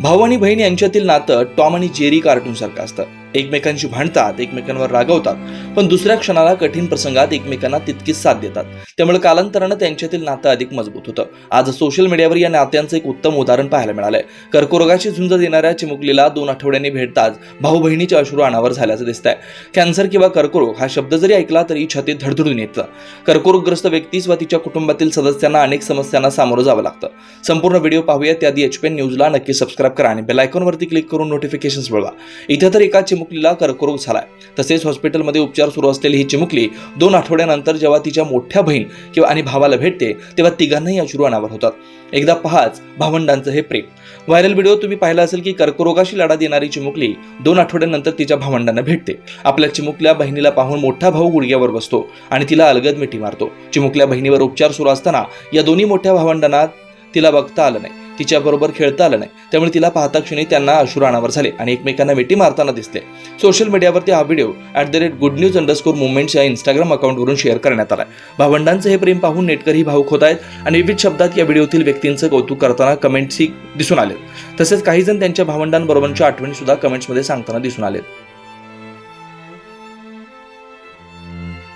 भाऊ आणि बहीण यांच्यातील नातं टॉम आणि जेरी कार्टून सारखं असतं. एकमेकांशी भांडतात एकमेकांवर रागवतात पण दुसऱ्या क्षणाला कठीण प्रसंगात एकमेकांना तितकीच साथ देतात. त्यामुळे कालांतरानं त्यांच्यातील नातं अधिक मजबूत होतं. आज सोशल मीडियावर या नात्यांचं एक उत्तम उदाहरण पाहायला मिळालंय. कर्करोगाची झुंज देणाऱ्या चिमुकलीला दोन आठवड्यांनी भेटताच भाऊ बहिणीचे अश्रू अनावर झाल्याचं दिसतंय. कॅन्सर किंवा कर्करोग हा शब्द जरी ऐकला तरी छातीत धडधडून येतं कर्करोगग्रस्त व्यक्तीस व तिच्या कुटुंबातील सदस्यांना अनेक समस्यांना सामोरं जावं लागतं. संपूर्ण व्हिडिओ पाहूया त्याआधी एच पी न्यूजला नक्की सबस्क्राईब करा आणि बेल आयकॉनवरती क्लिक करून नोटिफिकेशन्स मिळवा. इथे तर एका चिमुकलीला कर्करोग झालाय. तसेच हॉस्पिटलमध्ये उपचार सुरू असलेली ही चिमुकली दोन आठवड्यानंतर जेव्हा तिच्या मोठ्या बहीण किंवा आणि भावाला भेटते तेव्हा तिघांनाही अश्रू अनावर होतात. एकदा पहाच भावंडांचं हे प्रेम. व्हायरल व्हिडिओ तुम्ही पाहिला असेल की कर्करोगाशी लढा देणारी चिमुकली दोन आठवड्यानंतर तिच्या भावंडांना भेटते. आपल्या चिमुकल्या बहिणीला पाहून मोठा भाऊ गुडघ्यावर बसतो आणि तिला अलगद मिठी मारतो. चिमुकल्या बहिणीवर उपचार सुरू असताना या दोन्ही मोठ्या भावंडांना तिला बघता आलं नाही. तिच्याबरोबर खेळता आलं नाही. त्यामुळे तिला पाहता क्षणी त्यांना अश्रू अनावर झाले आणि एकमेकांना मिठी मारताना दिसले. सोशल मीडियावरती हा video at the rate good news underscore movements या इंस्टाग्राम अकाउंटवरून शेअर करण्यात आला भावंडांचं हे प्रेम पाहून नेटकरही भाऊक होत आहेत आणि विविध शब्दात या व्हिडिओतील व्यक्तींचं कौतुक करताना कमेंट्सही दिसून आले तसेच काही जण त्यांच्या भावंडांबरोबरच्या आठवणी सुद्धा कमेंट्समध्ये सांगताना दिसून आले